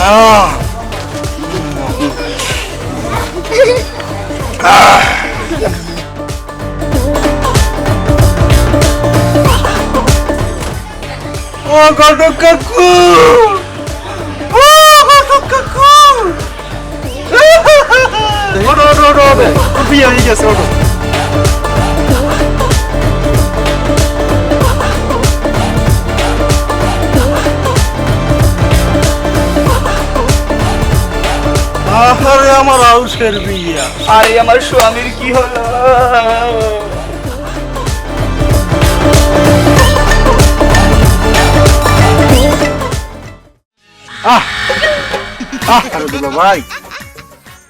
আহ ও ঘটক কাকু ও ঘটক কাকু ওটো ওটো ওটো ওটো বিয়ে হয়ে গেছে ওটো আরে আমার আউসের বিয়া। আরে আমার স্বামীর কি হলো? আহ আহ দুলা ভাই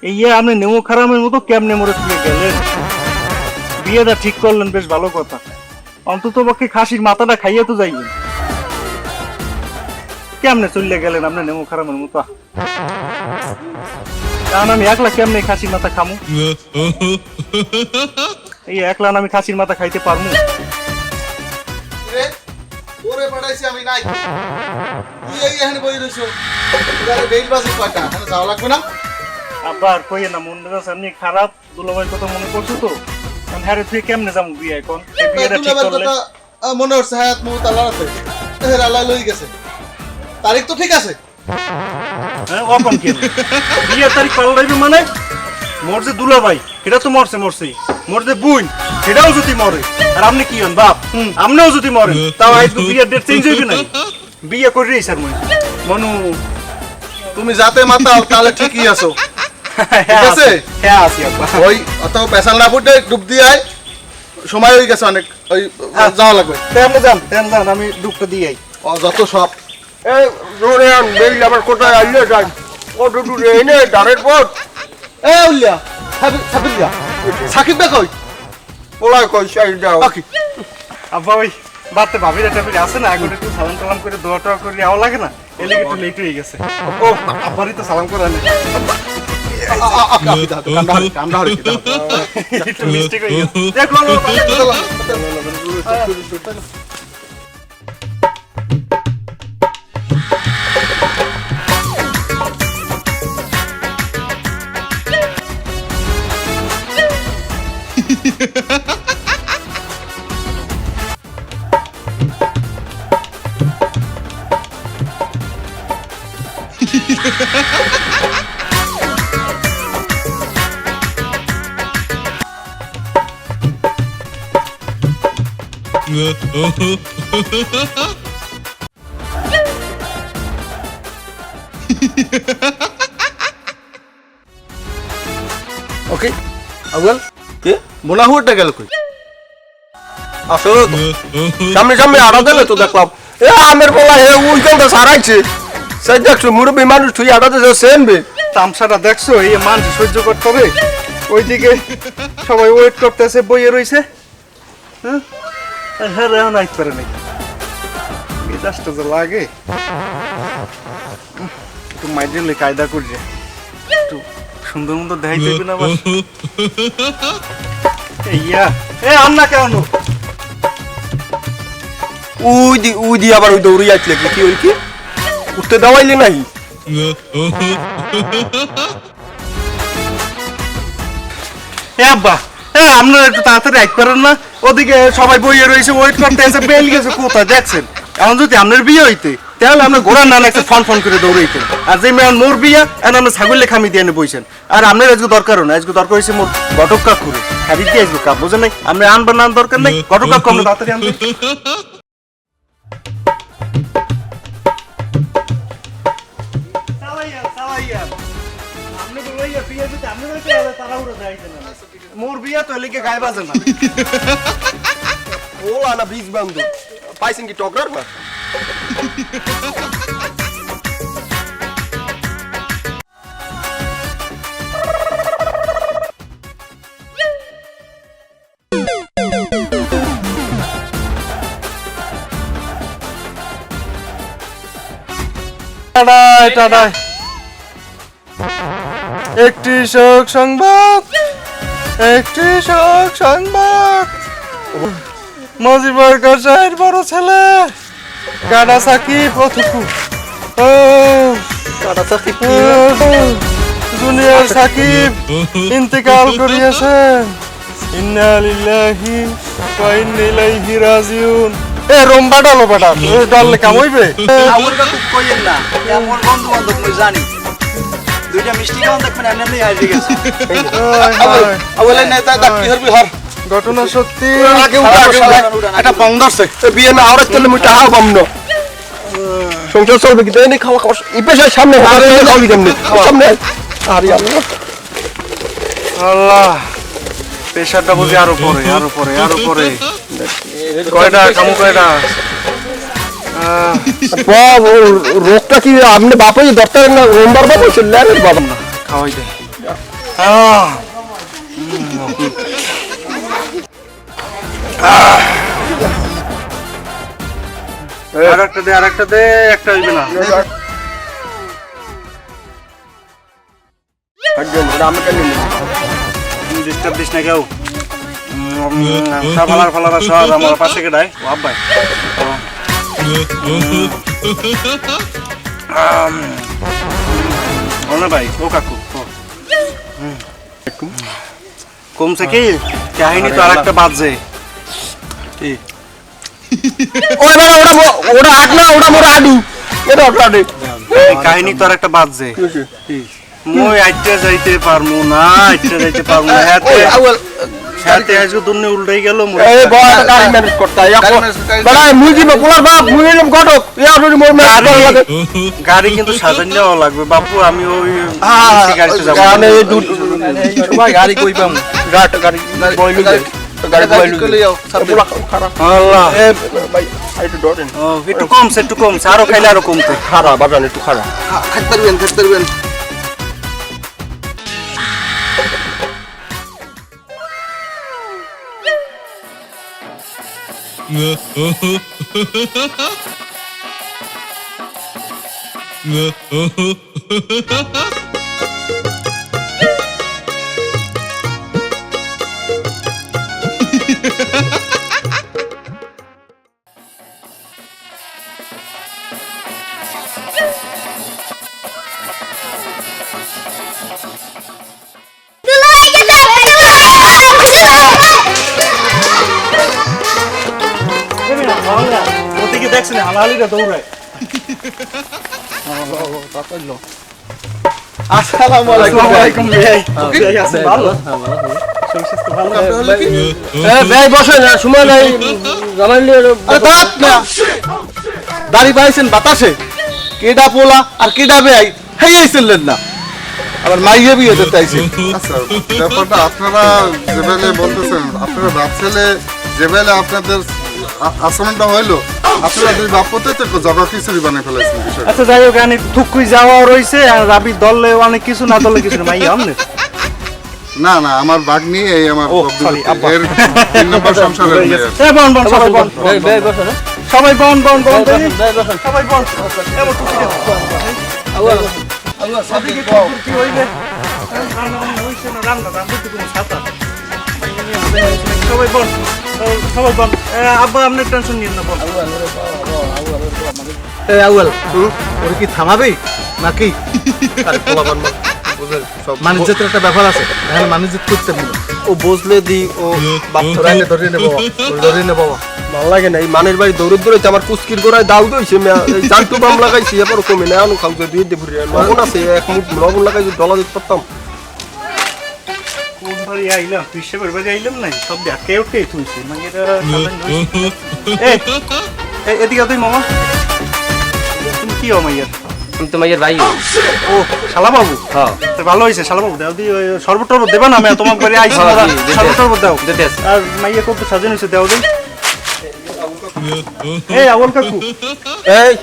এই আপনি নেমো খারামের মতো কেমনে মরে তুলে গেলেন? বিয়েটা ঠিক করলেন বেশ ভালো কথা। অন্তত পক্ষে খাসির মাথাটা খাইয়ে তো যাইবেন কেমনে চললে গেলেন আপনি নেমো খারামের মতো? কারণ আমি একলা কেমনে খাসির মাথা খামু? এই একলা আমি খাসির মাথা খাইতে পারব ওরে পাঠাইছি আমি নাই। তুই এই এখানে বই রইছো। এবারে বেল বাজে কয়টা? এখানে যাওয়া লাগবে না? আবার কইয়ে না মন মেজাজ এমনি খারাপ। দুলাভাইয়ের কথা মনে করছ তো। এখন হ্যাঁ তুই কেমনে যাব বিয়ে এখন? বিয়েটা ঠিক করলে? মনে হচ্ছে হায়াত মুহূর্ত আল্লাহর আছে আল্লাহ লই গেছে। তারিখ তো ঠিক আছে। হ্যাঁ অকম কেন? বিয়ের তারিখ পাল্টাইবে মানে? মোর যে দুলাভাই এটা তো মরছে মরছে। মোর যে বুন যদি মরে। আর আপনি কি হন বাপ? আপনিও যদি মরেন তাও বিয়ের ডেট চেঞ্জ হইবে না বিয়ে করে স্যার মই মনু তুমি যাতে মাতাও তাহলে ঠিকই আছো। ঠিক আছে? হ্যাঁ আছি আব্বা। ওই অত পেশাল না ফুটে ডুব দিয়ে আয়। সময় হয়ে গেছে অনেক। ওই যাওয়া লাগবে। তেমন যান তেমন যান আমি ডুবটা দিয়ে আই। ও যত সব। এই রোরে আন বেল আবার কোথায় আইলে যাই। কত দূরে এনে দাঁড়ের পর এ উল্লিয়া সাবিল সাবিলিয়া সাকিব বে কই? পোলায় কই সাইড দাও। বাকি। আব্বা ওই বাড়তে ভাবির একটা করে আছে না এখন একটু সালাম টালাম করে দোয়া টোয়া করে যাওয়া লাগে না? এলে একটু লেট হয়ে গেছে। ও আব্বারই তো সালাম করে আনে মিস্টেক হয়ে গেছে। দেখো ওকে আউয়াল কে মোনা হুয়াটা গেল কই আসলে। সামনে সামনে আড়া দিলে তো দেখলাম এ আমের পোলা হে উইকেন্ডে সারাইছে সেই দেখছ মুরব্বী মানুষ তুই আড়া দিতে সেনবে তামসাটা দেখছ এই মানুষ সহ্য করতে হবে। ওইদিকে সবাই ওয়েট করতেছে বইয়ে রইছে। হ্যাঁ? হ্যাঁ রে নাইট পারে মেজাজটা যে লাগে। একটু মাইডেলে কায়দা করছে। একটু সুন্দর মতো দেখাই দেবে না এই ইয়া এ আন্না কেমন উই দি উই দি আবার ওই দৌড়ি আসলে কি ওই কি? উঠতে দেওয়াইলে নাই। আব্বা, এ, আপনারা একটু তাড়াতাড়ি আইতে পারেন না? ওদিকে সবাই বইয়ে রয়েছে ওয়েট করতে এসে বেল গেছে, কোথায় দেখছেন? এখন যদি আপনার বিয়ে হইতে, তাহলে আমরা ঘোড়ার নানা একটা ফন ফন করে দৌড়াইতেন আর যে মেয়ে মোর বিয়া এখন আমরা ছাগলে খামি দিয়ে এনে বইছেন। আর আপনার আজকে দরকারও না, আজকে দরকার হয়েছে মোর ঘটক কাক করে খাবি দিয়ে আসব কাপ, বোঝেন নাই? আমরা আনবার না দরকার নাই, ঘটক তাড়াতাড়ি মোর বিয়া তো এলিকে গায়ে বাজে না। ওলা না বীজ বান্ধব। পাইছেন কি টকরার না টাটাই টাটাই একটি শোক সংবাদ একটি শোক সংবাদ। মজিবর গাছের বড় ছেলে কাটা সাকি পথকু ও বেটা সাকিব কি? জুনিয়র সাকিব ইন্তেকাল করিয়াছেন ইন্না লিল্লাহি ওয়া ইন্না ইলাইহি রাজিউন। এ রম্বা ডালো বেটা ডাললে কাম হইবে আমার কইেন না। এমন বন্ধু বান্ধব জানি। দুইটা মিষ্টি খাওয়ান দেখবেন এমনি হারিয়ে গেছে। হায়। নেতা দা কি হরবি হর ঘটনা সত্যি আগে উঠা আগে এটা বন্ধ আছে বিয়ে না আওরাত করলে মুই টাকা পাম সংসার চলবে কি? দেয়নি খাওয়া খাওয়া। এই সামনে আরে খাওয়াবি কেমনি? সামনে। আরে আল্লাহ। আল্লাহ প্রেশারটা বুঝি আরও পরে আরও পরে আরও পরে। কয়টা কামু কয়টা? রোগটা কি? আপনি বাপ হয়ে দরকার না রোমবার বাবা। খাওয়াই দে। আহ, আর একটা দে আর একটা দে একটা হইবে না। ডিস্টার্ব দিস না কেউ। ফালার ফালার সব আমার পাশে বাপ ভাই না ভাই ও কাকু কমছে কি? কাহিনী তো আর একটা বাজে। ওটা হাট না ওটা মোরা আডু। ওটা আডু। কাহিনী তো আর একটা বাজে। মই আইতে যাইতে পারমু না আইতে যাইতে পারমু না। হাতে আউল আজকে দুনিয়া উল্টাই গেল এই বড় গাড়ি ম্যানেজ করতে গাড়ি manage করতে। বেটা মুই দিব পোলার বাপ মুই এরকম ঘটক। এ আপনি মোর ম্যানেজ করা লাগে। গাড়ি কিন্তু সাজান লাগবে। বাপু আমি ওই গাড়িতে যাব। গাড়ি কই পাম? গাট গাড়ি বইলু গাড়ি গাড়ি বইলু আল্লাহ। এ ভাই একটু ডরেন একটু কমছে একটু কমছে। আরও খাইলে আরও কমতে। খারাপ বাজান একটু খারাপ। খাইতে পারবেন খাইতে পারবেন। ওদিকে দেখছেন হালাহালিটা দৌড়ায়। আসসালামু আলাইকুম। দাড়ি পাইছেন বাতাসে? কেডা পোলা আর কেডা বেআই হেই আইছিলেন না। আবার মাইয়ে বিয়ে দিতে আইছে। আচ্ছা ব্যাপারটা আপনারা যেভাবে বলতেছেন আপনারা বাপ ছেলে যেভাবে আপনাদের আচরণটা হইল আপনারা দুই বাপতে তো জগা খিচুড়ি বানিয়ে ফেলেছেন বিষয়টা আচ্ছা যাই হোক অনেক থুকুই যাওয়া রয়েছে আর রাবি দললে অনেক কিছু না দললে কিছু না মাই আমনে না না আমার বাঘ নিয়ে এই আমার। এর তিন নম্বর সংসারের মেয়ে এ বন বন সবাই বন সবাই বন বন বন সবাই বন এ বন, টুকি দে। ওদিকে কুকুর কি হইবে? রান্না বান্না হইছে না? রান্না, রান্না। সবাই বন সবাই বন এ, আব্বা আপনার টেনশন নিন না আউয়াল ওরে কি থামাবি? নাকি? আরে পোলা বান বুঝেন সব মানিজ্যের একটা ব্যাপার আছে এখানে মানিজ্য করতে ও বুঝলে দি ও বাপ ধরে নেব ধরে নেব ভালো লাগে না এই মানের বাড়ি দৌড়ে দৌড়াইতে আমার কুস্কির গোড়ায় দাও দইছে এই বাম লাগাইছি এবার কমে না আনু খাওয়া দিয়ে লবণ আছে এক মুঠ লবণ লাগাই যদি ডলা দিতে পারতাম। কোন বাড়ি আইলাম হিসেবের বাড়ি আইলাম নাই সব দেখে উঠে তুলছি মানে এটা সাজান হইছে। এই, এই, এদিকে তুই মামা তুমি কি হও মাইয়ার আমি তো মাইয়ের ভাই ও শালা বাবু হ্যাঁ তো ভালো হয়েছে শালা বাবু দাও দি শরবত টরবত দেবা না আমি তোমার বাড়ি আইছি হ্যাঁ, না দি, দিতে শরবত টরবত দাও দিতে আছে। আর মাইয়া কত সাজানো হয়েছে দাও দিই এই আবল কাকু এই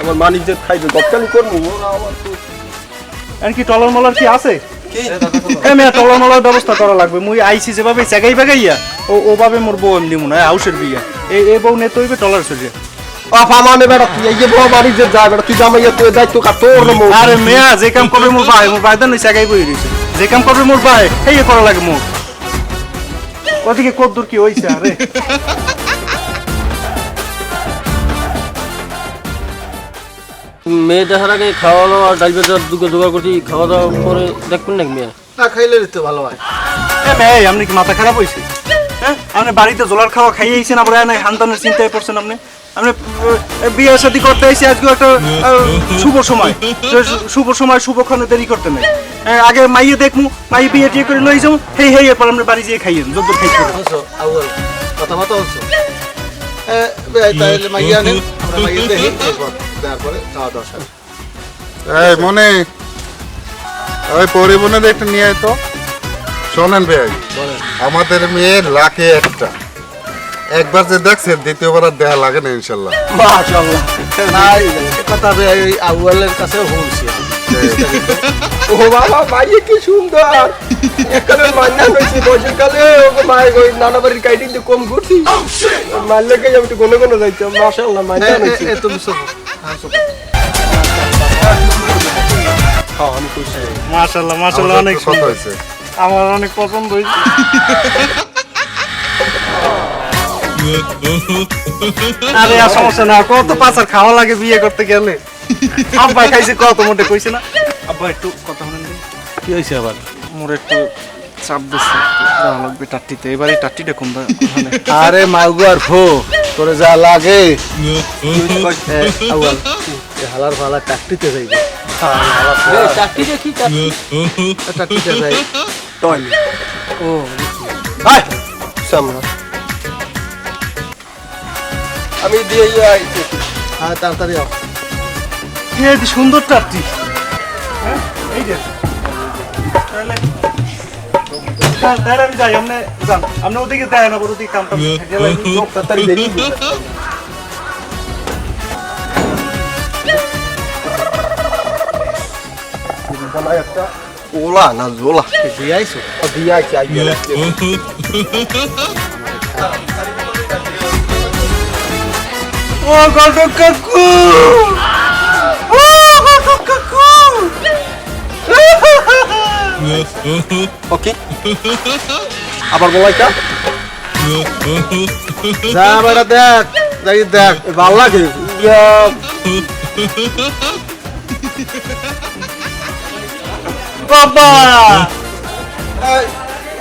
আমার মানিক যে খাইবে গপকানি করব আর কি টলার মলার কি? আছে মেয়া টলার মলার ব্যবস্থা করা লাগবে। মুই আইছি যেভাবে জাগাই বাগাইয়া ও ওভাবে মোর বউ এমনি মনে হয় হাউসের বিয়া। এই এই বউ নেতে হইবে টলার সরিয়া আফা মানে বেটা তুই এই বড় যে যায় বেটা তুই জামাইয়া তুই দায়িত্ব কার? তোর না আরে মেয়া যে কাম করবে মোর ভাই মোর ভাই দেন জাগাই বই রইছে যে কাম করবে মোর ভাই এই করা লাগে মোর। ওদিকে কত দূর কি হইছে আরে? মেয়ে দেখার আগে খাওয়া দাওয়া ডাল বেজার দুটো জোগাড় করছি খাওয়া দাওয়া পরে দেখবেন নাকি মেয়ে? না খাইলে তো ভালো হয়। এ ভাই আপনি কি মাথা খারাপ হয়েছে হ্যাঁ আপনি বাড়িতে জোলার খাওয়া খাইয়েছেন আবার না হান্তানের চিন্তায় পড়ছেন আপনি? আপনি আহ, বিয়ে শাদী করতে এসে আজকে একটা আহ, শুভ সময়। শুভ সময় শুভক্ষণে দেরি করতে নেই। হ্যাঁ, আগে মাইয়ে দেখমু মাইয়ে বিয়ে টিয়ে করে লই যাব হেই হেই এরপর আপনি বাড়ি যেয়ে খাইয়েন যত খাইতে পারেন। কথা এ ভাই তাহলে মাইয়া নেন আমরা মাইয়া দেখি এরপর দেওয়ার পরে খাওয়া দাওয়া সারি। এই মনে ওই পরিবহনের একটা নিয়ে তো। শোনেন ভাই আমাদের মেয়ে লাখে একটা। একবার যে দেখছেন দ্বিতীয়বার আর দেখা লাগে না ইনশাল্লাহ। মাশাআল্লাহ। নাই কথা ভাই আউয়ালের কাছে হলছি ও বাবা কি সুন্দর। এখানে মান্না হয়েছে বসে ওকে মাই ওই নানা বাড়ির কাইটিং দিয়ে কম ঘুরছি। মারলে কে যাবে একটু কোনো কোনো যাইতে মাশাআল্লাহ মান্না হয়েছে এ তুমি হ্যাঁ মাশাল্লাহ অনেক সুন্দর। হয়েছে। আমার অনেক পছন্দ হয়েছে। আরে আর সমস্যা না কত পাচার খাওয়া লাগে বিয়ে করতে গেলে? আব্বা খাইছে কত মোটে কইছে না? আব্বা একটু কথা শুনেন কি হয়েছে আবার? মোর একটু চাপ দিচ্ছে লাগবে টাট্টিতে। এবারে টাট্টিটা কোনখানে? আরে মাগুয়ার ফো তোরে যা লাগে। আউয়াল। হালার ফালা টাকটিতে যাইবে টাকটিতে যাই। টয়। ও আয় সামনা। আমি দিয়ে হ্যাঁ তাড়াতাড়ি আও। সুন্দর টাট্টি। হ্যাঁ এই যে। তাহলে আমি যাই আপনি যান। আপনি ওদিকে দেয় না ওদিকে কাম টাম গেলে তাড়াতাড়ি দেরি একটা ওলা না জোলা দিয়ে আইছো দিয়ে আইছি আইয়া ও ঘটক কাকু ওকে আবার বলাইটা যা বেটা দেখ যাই দেখ ভালো লাগে। বাবা!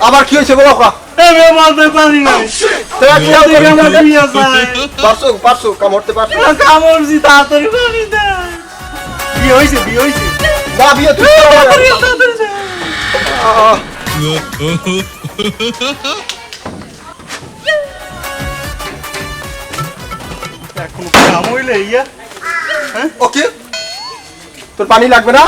আবার কি হয়েছে বলো পারছ পারছ কামড়তে পারছ? কামড়ছি তাড়াতাড়ি পানি দেয় বিয়ে হয়েছে বিয়ে হয়েছে। না বিয়ে তুই তাড়াতাড়ি তাড়াতাড়ি যাই। এখন কাম হইলে ইয়া ওকে তোর পানি লাগবে না?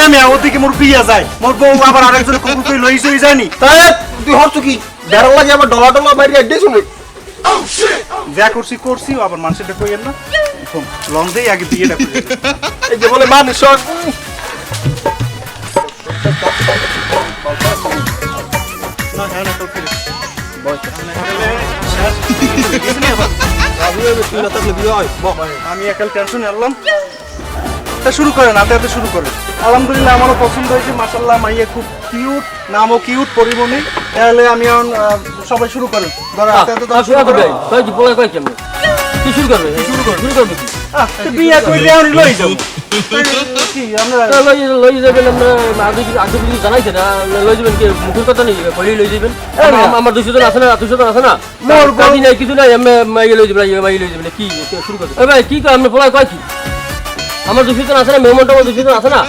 এ মেয়া ওদিকে মোর বিয়া যায়। মোর বউ আবার আরেকজনের কুকুর কই লই সই যায়নি তাই তুই হচ্ছ কি? বেড়াল লাগে আবার ডলা ডলা বাইরে এডে শুনে। যা করছি করছি আবার মানুষেরটা কইয়েন না। শোন, লং আগে বিয়েটা করে এই যে বলে মানুষ আমি একাল টেনশন এলাম তা শুরু করেন হাতে হাতে শুরু করেন। আলহামদুলিল্লাহ আমারও পছন্দ হয়েছে। মাসাল্লাহ মাইয়া খুব কিউট নামও কিউট পরিমণি তাহলে আমি এখন সবাই শুরু করেন। ধরো হাতে হাতে শুরু। কয়েছি বলে কয়েছি আমি কি শুরু করবে? শুরু করবে? শুরু করবে? বিয়া করলে আমি লই কি আমরা তা লই লই যাবেন আপনার আগে আগে কিছু জানাইছে না লই যাবেন কি মুখের কথা নেই কইলেই লই যাবেন। আমার- আমার দুশো জন আছে না দুশো জন আছে না। মোর কাজি নাই কিছু নাই আমি মাইয়ে লই যাবেন মাইয়ে লই যাবেন কি শুরু করবে ভাই কি কয় আপনি কয় কি? আমার দুশো জন আছে না মেহমানটা আমার দুশো জন আছে না?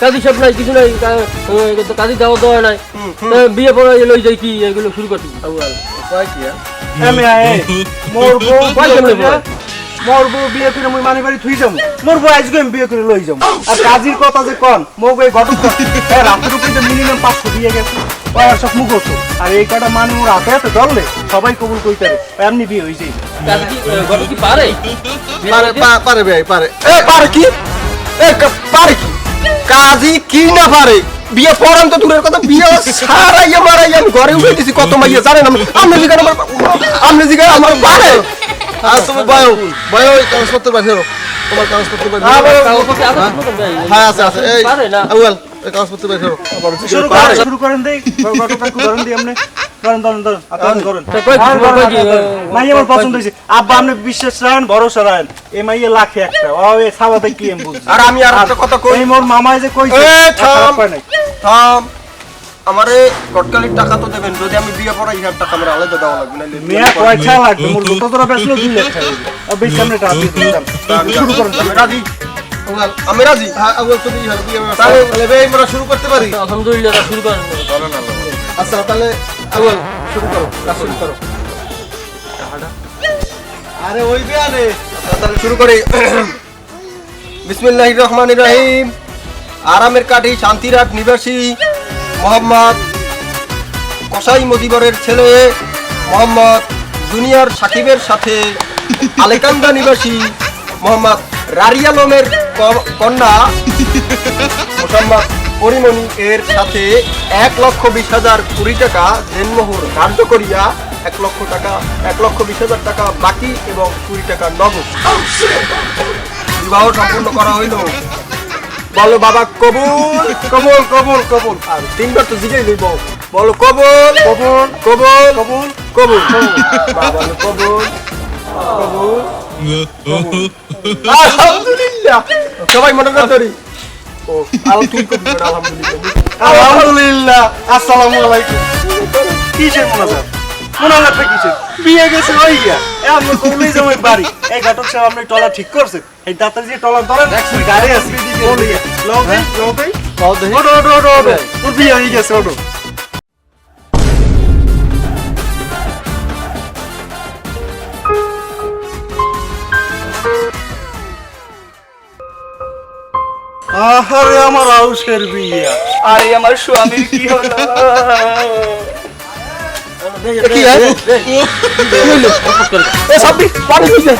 কাজী সব নাই কিছু নাই কাজী দেওয়া দেওয়া নাই। বিয়ে পড়া লই যাই কি এগুলো শুরু করছি আমি মোর বউ কয় কেমনে বলে? মোর বউ বিয়ে করে মুই মানি বাড়ি থুই যাব মোর বউ আজকে আমি বিয়ে করে লই যাব আর কাজীর কথা যে কন এই ঘটক হ্যাঁ রাতের উপরে মিনিমাম পাঁচশো দিয়ে গেছে আর সব মুখ হতো আর এই কটা মানে মোর হাতে হাতে ধরলে সবাই কবুল কইতে পারে এমনি বিয়ে কি কি পারে? পারে পারে ভাই পারে। এ পারে কি? এ পারে কি? কাজী কি না পারে? বিয়ে পড়ান তো দূরের কথা বিয়ে সারাইয়া মারাইয়া আমি ঘরে উঠে দিছি কত মাইয়া জানেন আমি? আপনি জিগান আমার আপনি জিগান আমার পারে আর তুমি বয় বয় ওই কাগজপত্র বাইরে হলো তোমার কাগজপত্র বাইরে হ্যাঁ আছে আছে। এই পারে না। আউয়াল ওই কাগজপত্র বাইরে হলো শুরু করেন। শুরু করেন দেই। ঘটকটা ধরেন দিই আপনি। ধরেন ধরেন ধরেন। আপনারা ধরেন তা কয় কি, ধরেন, কয় ধরেন, কি, ধরেন, ধরেন। আহ, মাইয়া আমার পছন্দ হয়েছে। আব্বা আপনি বিশ্বাস রাখেন ভরসা রাখেন এই মাইয়া লাখে একটা। ও এই খাওয়াতে কি আমি বুঝছি আর আমি আর কথা কই? মোর মামাই যে কইছে। থাম। আমারে গটকালির টাকা তো দেবেন যদি আমি বিয়ে পড়াই টাকা আমার আলাদা দেওয়া লাগবে মেয়া পয়সা লাগবে মোর যত তোরা বেচলো দুই লাখ টাকা আর বেশি সামনে টাকা দিয়ে দিলাম শুরু করেন। আমি রাজি। আমি রাজি। হ্যাঁ তাহলে- তাহলে বে আমরা শুরু করতে পারি। আলহামদুলিল্লাহ শুরু করেন। আচ্ছা তাহলে শুরু করো কাজ শুরু করো। আরে ওই বিয়ানে। আচ্ছা, তাহলে শুরু করি। বিসমিল্লাহির রহমানির রহিম। আরামের কাঠি শান্তিরাট নিবাসী। মোহাম্মদ কসাই মজিবরের ছেলে মোহাম্মদ দুনিয়ার সাকিবের সাথে আলেকান্দা নিবাসী মোহাম্মদ রারিয়ালমের কন্যা মোহাম্মদ পরিমণি এর সাথে এক লক্ষ বিশ হাজার কুড়ি টাকা দেনমোহর ধার্য করিয়া এক লক্ষ টাকা, এক লক্ষ বিশ হাজার টাকা বাকি এবং কুড়ি টাকা নগদ। বিবাহ সম্পূর্ণ করা হইল। বলো বাবা, কবুল কবুল কবুল কবুল। আর তিনবার তো জিজ্ঞেস দিব বলো কবুল কবুল কবুল কবুল কবুল। কবুল কবুল। আলহামদুলিল্লাহ। সবাই মনে করি ও আল তুই কবুল আলহামদুলিল্লাহ। আলহামদুলিল্লাহ। আসসালামু আলাইকুম। কিসের মোনাজাত? বিয়ে গেছে ওই গিয়া। আমরা বাড়ি। এই ঘটক সাহেব আপনি টলা ঠিক করছে এই দাঁতের যে টলা ধরেন গাড়ি বিয়ে হয়ে আহারে আমার আউসের বিয়া। আরে আমার স্বামীর কি হলো? কি হ্যাঁ? এ সাব্বির পানি দিছে